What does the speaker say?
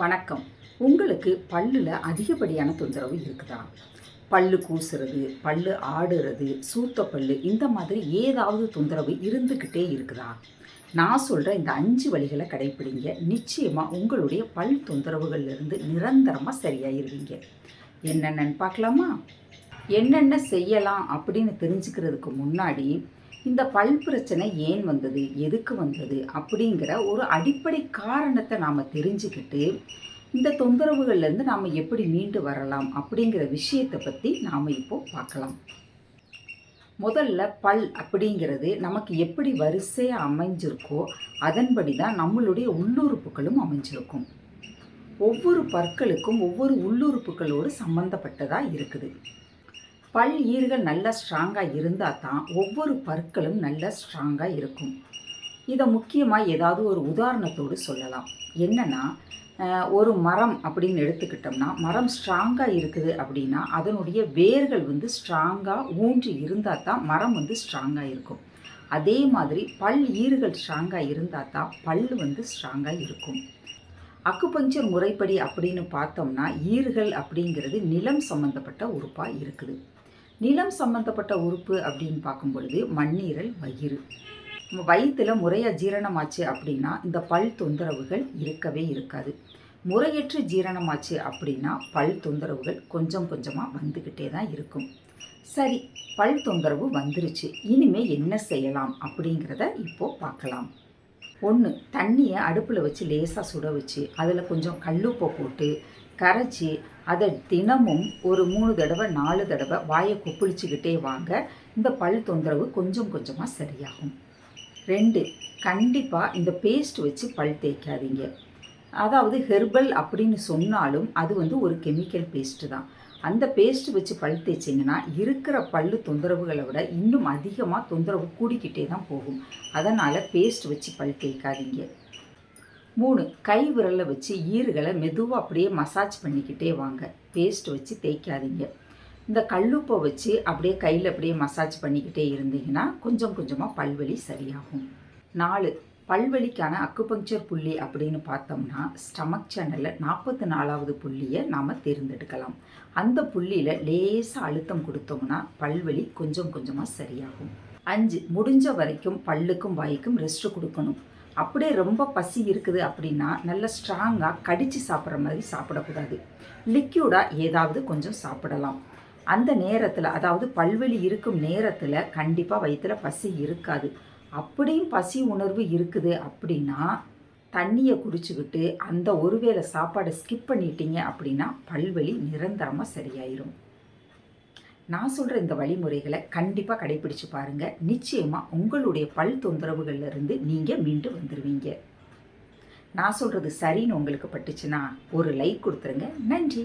வணக்கம். உங்களுக்கு பல்லில் அதிகப்படியான தொந்தரவு இருக்குதா? பல்லு கூசுறது பல்லு ஆடுறது சூத்த பல்லு இந்த மாதிரி ஏதாவது தொந்தரவு இருந்துக்கிட்டே இருக்குதா? நான் சொல்கிற இந்த அஞ்சு வழிகளை கடைப்பிடிங்க. நிச்சயமாக உங்களுடைய பல் தொந்தரவுகள்லேருந்து நிரந்தரமாக சரியாயிருவீங்க. என்னென்னு பார்க்கலாமா? என்னென்ன செய்யலாம் அப்படின்னு தெரிஞ்சுக்கிறதுக்கு முன்னாடி இந்த பல் பிரச்சனை ஏன் வந்தது? எதுக்கு வந்தது? அப்படிங்கிற ஒரு அடிப்படை காரணத்தை நாம் தெரிஞ்சுக்கிட்டு இந்த தொந்தரவுகள்லேருந்து நாம் எப்படி மீண்டு வரலாம் அப்படிங்கிற விஷயத்தை பற்றி நாம் இப்போ பார்க்கலாம். முதல்ல பல் அப்படிங்கிறது நமக்கு எப்படி வரிசையாக அமைஞ்சிருக்கோ அதன்படி தான் நம்மளுடைய உள்ளுறுப்புகளும் அமைஞ்சிருக்கும். ஒவ்வொரு பற்களுக்கும் ஒவ்வொரு உள்ளுறுப்புகளோடு சம்மந்தப்பட்டதாக இருக்குது. பல் ஈறுகள் நல்லா ஸ்ட்ராங்காக இருந்தால் தான் ஒவ்வொரு பற்களும் நல்ல ஸ்ட்ராங்காக இருக்கும். இதை முக்கியமாக ஏதாவது ஒரு உதாரணத்தோடு சொல்லலாம். என்னென்னா ஒரு மரம் அப்படின்னு எடுத்துக்கிட்டோம்னா மரம் ஸ்ட்ராங்காக இருக்குது அப்படின்னா அதனுடைய வேர்கள் வந்து ஸ்ட்ராங்காக ஊன்றி இருந்தால் தான் மரம் வந்து ஸ்ட்ராங்காக இருக்கும். அதே மாதிரி பல் ஈறுகள் ஸ்ட்ராங்காக இருந்தால் தான் பல் வந்து ஸ்ட்ராங்காக இருக்கும். அக்குபஞ்சர் முறைப்படி அப்படின்னு பார்த்தோம்னா ஈறுகள் அப்படிங்கிறது நிலம் சம்மந்தப்பட்ட உறுப்பாக இருக்குது. நிலம் சம்மந்தப்பட்ட உறுப்பு அப்படின்னு பார்க்கும் பொழுது மண்ணீரல் வயிறு. நம்ம வயிற்றில் முறையாக ஜீரணமாச்சு அப்படின்னா இந்த பல் தொந்தரவுகள் இருக்கவே இருக்காது. முறையற்று ஜீரணமாச்சு அப்படின்னா பல் தொந்தரவுகள் கொஞ்சம் கொஞ்சமாக வந்துக்கிட்டே தான் இருக்கும். சரி பல் தொந்தரவு வந்துருச்சு. இனிமே என்ன செய்யலாம் அப்படிங்கிறத இப்போது பார்க்கலாம். ஒன்று தண்ணியை அடுப்பில் வச்சு லேசாக சுட வச்சு அதில் கொஞ்சம் கல்லுப்பை போட்டு கரைச்சி அதை தினமும் ஒரு மூணு தடவை நாலு தடவை வாயை கொப்பளிச்சுக்கிட்டே வாங்க. இந்த பல் தொந்தரவு கொஞ்சம் கொஞ்சமாக சரியாகும். ரெண்டு கண்டிப்பாக இந்த பேஸ்ட் வச்சு பல் தேய்க்காதீங்க. அதாவது ஹெர்பல் அப்படின்னு சொன்னாலும் அது வந்து ஒரு கெமிக்கல் பேஸ்ட்டு தான். அந்த பேஸ்ட் வச்சு பல் தேய்ச்சிங்கன்னா இருக்கிற பல்லு தொந்தரவுகளை விட இன்னும் அதிகமாக தொந்தரவு கூடிக்கிட்டே தான் போகும். அதனால் பேஸ்ட் வச்சு பல் தேய்க்காதீங்க. மூணு கை விரலை வச்சு ஈறுகளை மெதுவாக அப்படியே மசாஜ் பண்ணிக்கிட்டே வாங்க. பேஸ்ட் வச்சு தேய்க்காதீங்க. இந்த கல்லுப்பை வச்சு அப்படியே கையில் அப்படியே மசாஜ் பண்ணிக்கிட்டே இருந்தீங்கன்னா கொஞ்சம் கொஞ்சமாக பல்வலி சரியாகும். நாலு பல்வலிக்கான அக்குபங்சர் புள்ளி அப்படின்னு பார்த்தோம்னா ஸ்டமக் சேனலில் நாற்பத்தி நாலாவது புள்ளியை நாம் தேர்ந்தெடுக்கலாம். அந்த புள்ளியில் லேசாக அழுத்தம் கொடுத்தோம்னா பல்வலி கொஞ்சம் கொஞ்சமாக சரியாகும். அஞ்சு முடிஞ்ச வரைக்கும் பல்லுக்கும் வாய்க்கும் ரெஸ்ட் கொடுக்கணும். அப்படியே ரொம்ப பசி இருக்குது அப்படின்னா நல்ல ஸ்ட்ராங்காக கடித்து சாப்பிட்ற மாதிரி சாப்பிடக்கூடாது. லிக்யூடாக ஏதாவது கொஞ்சம் சாப்பிடலாம். அந்த நேரத்தில் அதாவது பல்வெளி இருக்கும் நேரத்தில் கண்டிப்பாக வயிற்றில் பசி இருக்காது. அப்படியும் பசி உணர்வு இருக்குது அப்படின்னா தண்ணியை குடிச்சுக்கிட்டு அந்த ஒருவேளை சாப்பாடை ஸ்கிப் பண்ணிட்டீங்க அப்படின்னா பல்வெளி நிரந்தரமாக சரியாயிரும். நான் சொல்கிற இந்த வழிமுறைகளை கண்டிப்பாக கடைபிடிச்சு பாருங்கள் நிச்சயமாக உங்களுடைய பல் தொந்தரவுகள்லேருந்து நீங்கள் மீண்டு வந்துடுவீங்க நான் சொல்கிறது சரின்னு உங்களுக்கு பட்டுச்சுன்னா ஒரு லைக் கொடுத்துருங்க. நன்றி.